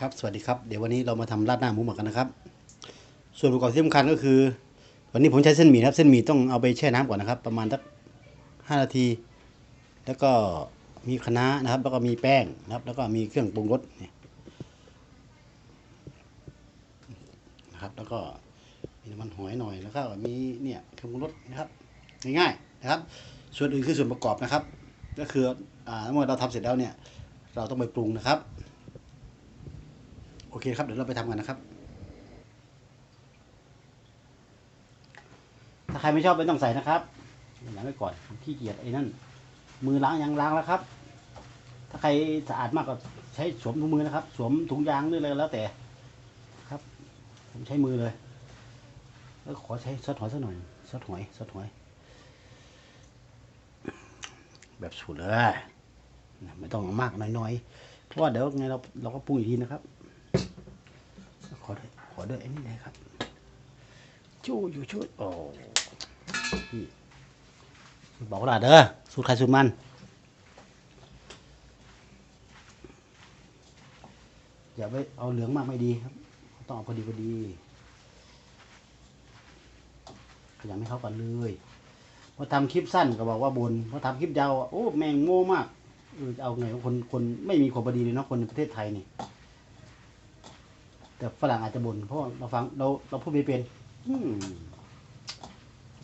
ครับสวัสดีครับเดี๋ยววันนี้เรามาทำราดหน้าหมูหมักกันนะครับ ส่วนประกอบที่สำคัญก็คือ วันนี้ผมใช้เส้นหมี่นะครับ เส้นหมี่ต้องเอาไปแช่น้ำก่อนนะครับ ประมาณสักห้านาที แล้วก็มีคะน้านะครับ แล้วก็มีแป้งนะครับ แล้วก็มีเครื่องปรุงรสเนี่ยนะครับ แล้วก็มีน้ำมันหอยหน่อยแล้วก็มีเนี่ยเครื่องปรุงรสนะครับ ง่ายๆนะครับ ส่วนอื่นคือส่วนประกอบนะครับ ก็คืออ่าเมื่อเราทำเสร็จแล้วเนี่ย เราต้องไปปรุงนะครับ โอเคครับ เดี๋ยวเราไปทำกันนะครับ ถ้าใครไม่ชอบไม่ต้องใส่นะครับล้างไว้ก่อนขี้เกียจไอ้นั่น มือล้างยังล้างแล้วครับ ถ้าใครสะอาดมากก็ใช้สวมถุงมือนะครับ สวมถุงยางหรืออะไรแล้วแต่ครับ ผมใช้มือเลย แล้วขอใช้ซอสหอยสักหน่อยซอสหอยซอสหอย แบบสุดเลยไม่ต้องมากน้อยๆเพราะว่าเดี๋ยวไงเราเราก็ปรุงอีกทีนะครับ อด้วย ขอด้วยไอ้นี่นะครับ ชู้อยู่ช่วยโอ้นี่บอกว่าเด้อ สูตรใครสูตรมัน อย่าไปเอาเหลืองมากไม่ดีครับ ต้องเอาพอดีพอดี ขยำให้เข้ากันเลยพอทำคลิปสั้นก็บอกว่าบน พอทำคลิปยาว โอ้ แมงโง่มากเออเอาไงคนคนไม่มีความพอดีเลยเนาะคนในประเทศไทยนี่ แต่ฝรั่งอาจจะบ่นเพราะเราฟังเราเราพูดไม่เป็นอืม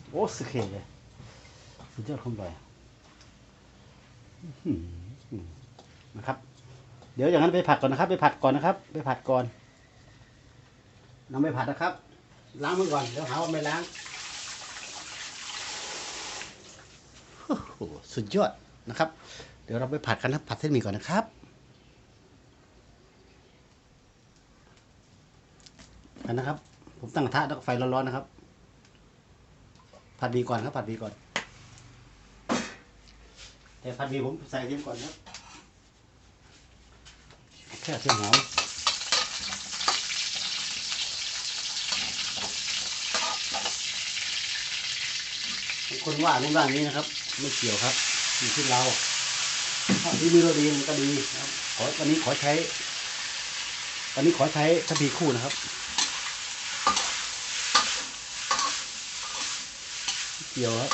โอ้สเคเลยสุดยอดคงเลยอื้อหือนะครับ เดี๋ยวอย่างนั้นไปผัดก่อนนะครับ ไปผัดก่อนนะครับ ไปผัดก่อนนำไปผัดนะครับ ล้างมือก่อนเดี๋ยวหาว่าไม่ล้างโอ้โหสุดยอดนะครับ เดี๋ยวเราไปผัดกันนะผัดเส้นหมี่ก่อนนะครับ กันนะครับ ผมตั้งกระทะแล้วก็ไฟร้อนๆนะครับ ผัดหมีก่อนครับ ผัดหมีก่อน แต่ผัดหมีผมใส่เทียมก่อนครับแค่เทียมหอมบางคนว่านู่นว่านี้นะครับ ไม่เกี่ยวครับอยู่ที่เราที่มีเราดีมันก็ดีนะครับขอวันนี้ขอใช้วันนี้ขอใช้ทัพพีคู่นะครับ เกี่ยวครับ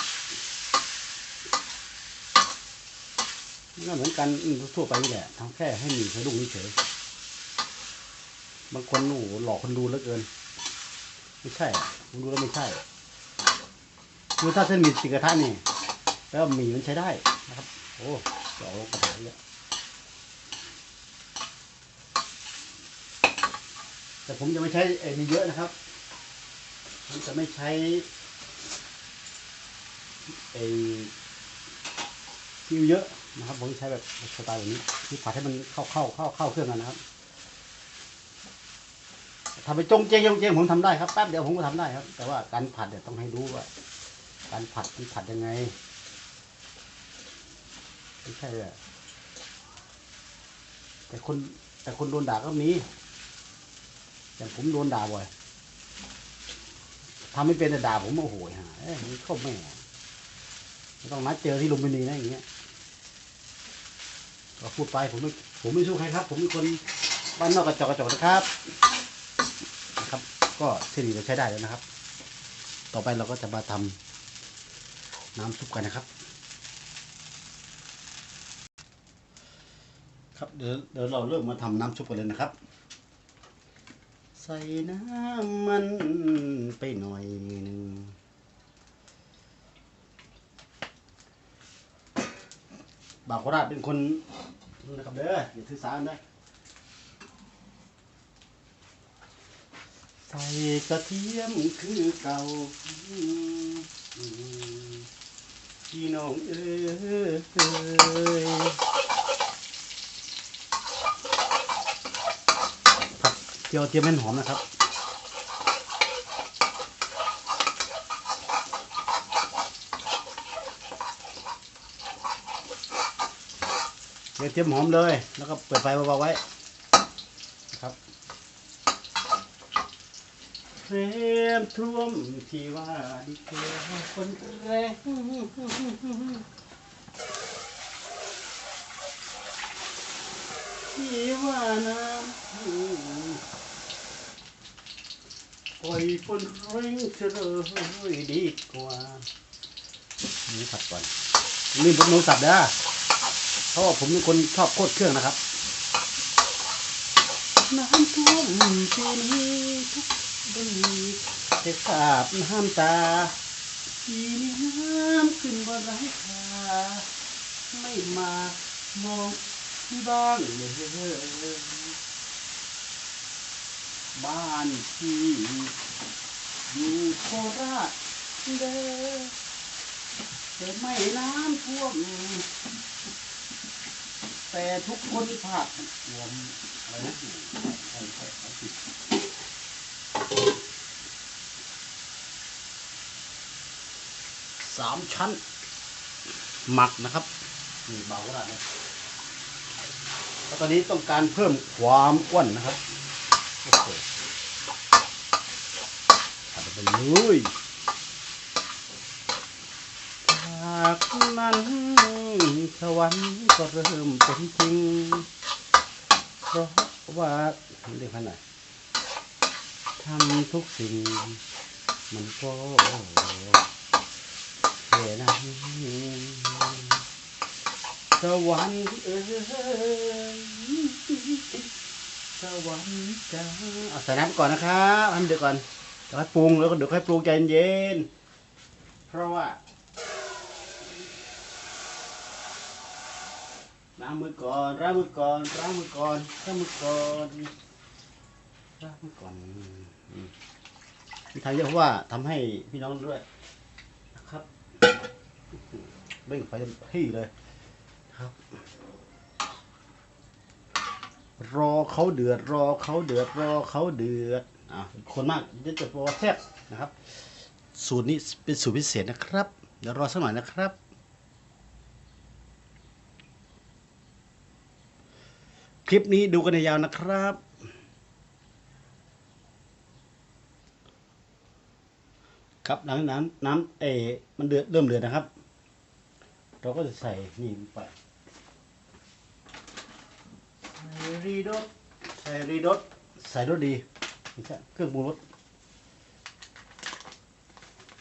นก็เหมือนกันทั่วไปนี่แหละทำแค่ให้มีสะดุ้งเฉยบางคนโอ้โหหลอกคนดูเหลือเกิน ไม่ใช่อะผมดูแล้วไม่ใช่คือถ้าเส้นหมี่ติกระทะนี่แล้วหมี่มันใช้ได้นะครับ โอ้เดี๋ยวเอาลงกระถางเนี่ยแต่ผมจะไม่ใช้ไอ้นี่เยอะนะครับผมจะไม่ใช้ ไอ้ซีอิ๊วเยอะนะครับ ผมใช้แบบสไตล์แบบนี้ที่ผัดให้มันเข้าเข้าเข้าเข้าเครื่องกันนะครับทำไปจงเจงจงเจงผมทำได้ครับแป๊บเดียวผมก็ทำได้ครับ แต่ว่าการผัดเนี่ยต้องให้รู้ว่า การผัดมันผัดยังไงไม่ใช่อะแต่คนแต่คนโดนด่าก็มีอย่างผมโดนด่าบ่อยทำไม่เป็นแต่ด่าผมโอ้โหฮะเอ้ยมันเข้าแม่ไม่ ต้องนัดเจอที่ลุมพินีนะอย่างเงี้ยก็พูดไปผมไม่ผมไม่สู้ใครครับ ผมเป็นคนบ้านนอกกระจกกระจกนะครับนะครับ ก็เส้นนี้เราใช้ได้แล้วนะครับ ต่อไปเราก็จะมาทำน้ำซุปกันนะครับ ครับเดี๋ยวเดี๋ยวเราเริ่มมาทำน้ำซุปกันเลยนะครับ ใส่น้ำมันไปหน่อยหนึ่ง บางโคราชเป็นคนนะครับเด้ออย่าถือสานะใส่กระเทียมคือเก่าพี่น้องเอ้ยผักเจียวเทียมให้หอมนะครับ เดี๋ยวเตรียมหอมเลย แล้วก็เปิดไฟเบาๆไว้ครับเฟรมท่วมที่ว่าดีเกลคนแรงที่ว่าน้ำปล่อยฝนเร่งเฉลยดีกว่าหมูสับก่อนนี่ผมหมูสับนะ เพราะว่าผมเป็นคนชอบโคตรเครื่องนะครับน้ำท่วมปีนี้ทุกบันมีแต่สาบน้ำตาปีนี้น้ำขึ้นบนหลังคาไม่มามองบ้างเลยบ้านที่อยู่โคราชเด้อแต่ไม่น้ำท่วม แต่ทุกคนภาครวมอะไรนะใช่ใช่ใช่สามชั้น หมักนะครับนี่เบาก็ได้นะแล้วตอนนี้ต้องการเพิ่มความอ้วนนะครับโอ้โหทำไปเลยจากนั้นสวรรค์ก็เริ่มเป็นจริง เพราะว่าเรียกขนาดทำทุกสิ่ง มันก็แค่นั้นสวรรค์เอ้ยสวรรค์จ้าเอาใส่น้ำก่อนนะครับทำเดี๋ยวก่อนเดี๋ยวค่อยปรุงแล้วก็เดี๋ยวค่อยปรุงใจเย็นเพราะว่า ล้างมือก่อนล้างมือก่อนล้างมือก่อนล้างมือก่อนล้างมือก่อนอืมมีทางเยอะเพราะว่าทำให้พี่น้องด้วยนะครับเร่งไฟเต็มที่เลยครับ รอเขาเดือด รอเขาเดือด รอเขาเดือดอะคนมากจะจะบอแซ่บนะครับ สูตรนี้เป็นสูตรพิเศษนะครับ เดี๋ยวรอสักหน่อยนะครับ ลิปนี้ดูกันยาวนะครับ ครับหลังจากนั้นน้ำเอมันเดือดเริ่มเดือดนะครับ เราก็จะใส่นี่ไปใส่รีดดใส่รีดดใส่รสดีไม่ใช่เครื่องปรุงรส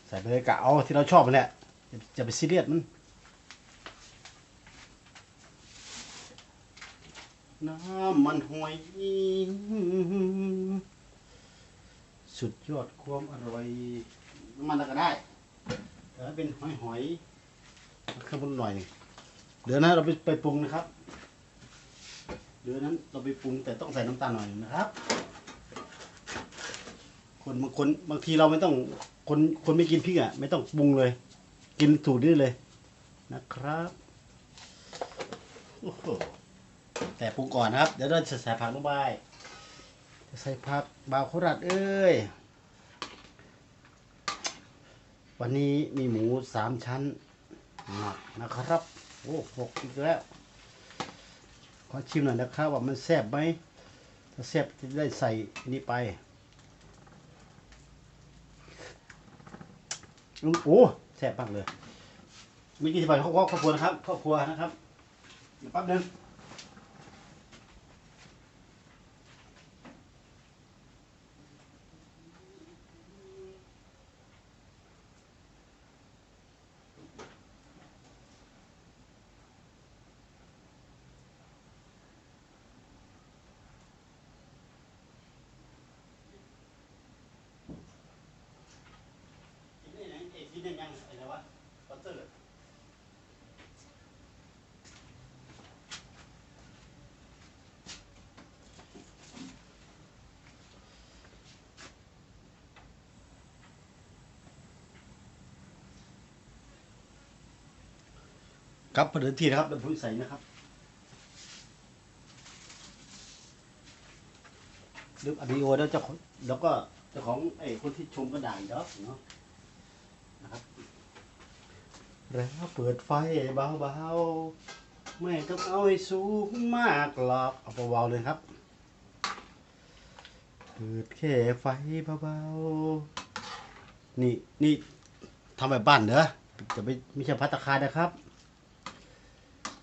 ใส่ไปเลยกะเอาที่เราชอบมันแหละจะไปซีเรียสมัน น้ำมันหอยสุดยอดความอร่อยน้ำมันอะไรก็ได้แต่ถ้าเป็นหอยหอยๆเครื่องปรุงหน่อยหนึ่งเดี๋ยวนะเราไปไปปรุงนะครับ เดี๋ยวนั้นเราไปปรุงแต่ต้องใส่น้ำตาลหน่อยหนึ่งนะครับ คนบางคนบางทีเราไม่ต้องคนคนไม่กินพริกอะไม่ต้องปรุงเลย กินสูตรนี้เลยนะครับโอ้โห แต่ปรุงก่อนนะครับ เดี๋ยวเราจะใส่ผักลงไปจะใส่ผักบาวโคราชเอ้ย วันนี้มีหมูสามชั้นหมักนะครับ โอ้หกอีกแล้ว ขอชิมหน่อยนะครับ ว่ามันแซ่บไหม ถ้าแซ่บจะได้ใส่นี้ไปโอ้แซ่บมากเลย มีกี่สิบบาทครอบครัวครอบครัวนะครับ ครอบครัวนะครับ แป๊บนึง นี่ไหนเอกที่นี่ยังอะไรวะปัตเตอร์ ครับพอถึงที่นะครับเดี๋ยวผมใส่นะครับดูอภิโอแล้วเจ้าแล้วก็เจ้าของไอ้คนที่ชมก็ด่าอีกแล้วเนาะนะครับ แล้วเปิดไฟเบาๆไม่ต้องเอาให้สูงมากหรอกเอาเบาๆเลยครับ เปิดแค่ไฟเบาๆนี่นี่ทำแบบบ้านเด้อจะไม่ไม่ใช่พัตตาคารนะครับ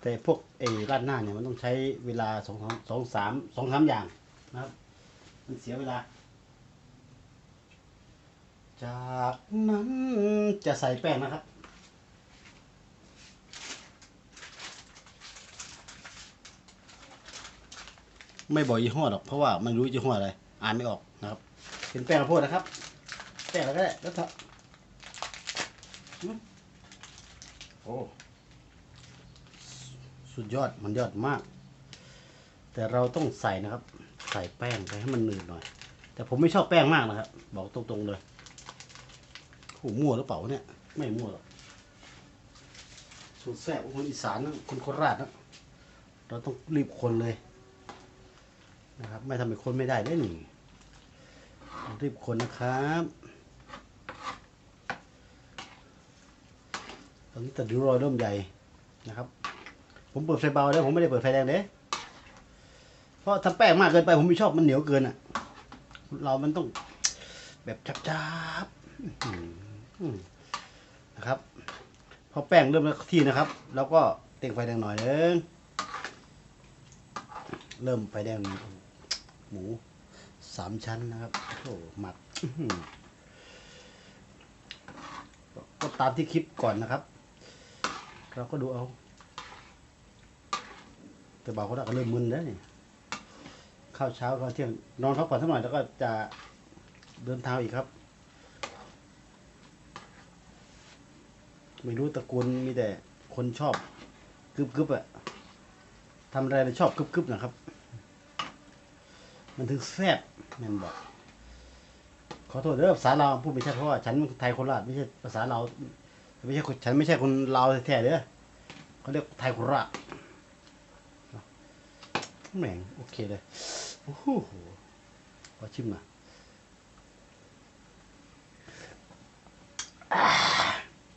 แต่พวกไอ้รานหน้าเนี่ยมันต้องใช้เวลาสองสามสองสามสองสามอย่างนะครับ มันเสียเวลา จากนั้นจะใส่แป้งนะครับไม่บอกยี่ห้อหรอกเพราะว่าไม่รู้ยี่ห้ออะไรอ่านไม่ออกนะครับเป็นแป้งข้าวโพดนะครับ แป้งอะไรก็ได้แล้วเถอืมโอ้ สุดยอดมันยอดมาก แต่เราต้องใส่นะครับ ใส่แป้งไปให้มันหนืดหน่อย แต่ผมไม่ชอบแป้งมากนะครับ บอกตรงๆเลยโหมั่วหรือเปล่าเนี่ย ไม่มั่วหรอกสูตรแซ่บคนอีสานนะคนโคราชนะเราต้องรีบคนเลยนะครับ ไม่ทำให้คนไม่ได้ได้หนึ่งรีบคนนะครับตอนนี้ตัดริ้วรอยเริ่มใหญ่นะครับ ผมเปิดไฟเบาแล้วผมไม่ได้เปิดไฟแรงเด้เพราะถ้าแป้งมากเกินไปผมไม่ชอบมันเหนียวเกินอะ เรามันต้องแบบจับๆนะครับ พอแป้งเริ่มที่นะครับ แล้วก็เต่งไฟแดงหน่อยนึงเริ่มไฟแดงหมูสามชั้นนะครับโอ้หมักก็ตามที่คลิปก่อนนะครับ เราก็ดูเอา แต่บ่าวเขาก็เริ่มมึนแล้วนี่ข้าวเช้าข้าวเที่ยงนอนพักผ่อนสักหน่อยแล้วก็จะเดินทางอีกครับ ไม่รู้ตระกูลมีแต่คนชอบกึบกึบๆอะทำอะไรชอบกึบกึบนะครับ มันถึงแซ่บแม่นบอกขอโทษเด้อภาษาลาพูดไม่ใช่เพราะว่าฉันไทยโคราชไม่ใช่ภาษาลาไม่ใช่ฉันไม่ใช่คนลาวแท้ๆเด้อเขาเรียกไทยโคราช แหม่งโอเคเลย โอ้โหขอชิมหน่อยอ่า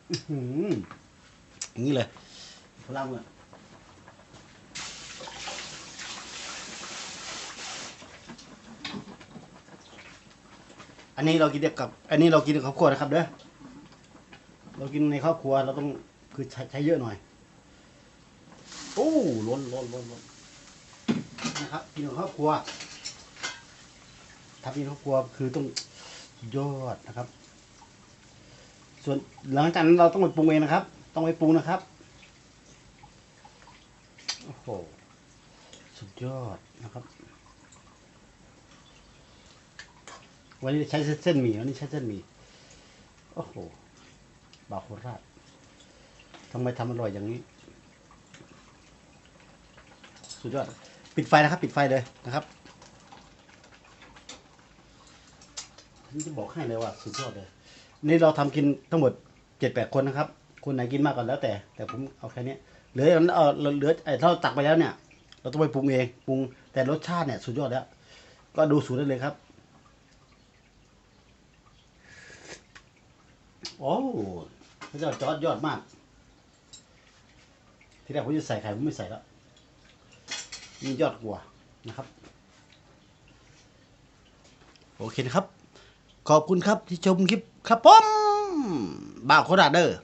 อื้อย่างนี้เลยพลังเลยอันนี้เรากินกับ อันนี้เรากินกับครอบครัวนะครับเด้อ เรากินในครอบครัวเราต้องคือใช้ใช้เยอะหน่อย โอ้ล้นล้นล้นล้น นะครับกินกับครอบครัวทำกินกับครอบครัวคือต้องยอดนะครับ ส่วนหลังจากนั้นเราต้องไปปรุงเองนะครับ ต้องไปปรุงนะครับโอ้โหสุดยอดนะครับ วันนี้ใช้เส้นหมี่วันนี้ใช้เส้นหมี่โอ้โหบาโคราชทำไมทำอร่อยอย่างนี้ สุดยอด ปิดไฟนะครับ ปิดไฟเลยนะครับผมจะบอกให้เลยว่าสุดยอดเลย นี่เราทำกินทั้งหมดเจ็ดแปดคนนะครับ คนไหนกินมากก็แล้วแต่ แต่ผมเอาแค่นี้เหลือเออเหลือไอ้เราตักไปแล้วเนี่ย เราต้องไปปรุงเองปรุงแต่รสชาติเนี่ยสุดยอดแล้ว ก็ดูสูตรได้เลยครับโอ้พระเจ้าจอดยอดมาก ที่แรกผมจะใส่ไข่ผมไม่ใส่แล้ว มียอดหัวนะครับ โอเคนะครับ ขอบคุณครับที่ชมคลิปครับผมบ่าวโคดาเดอร์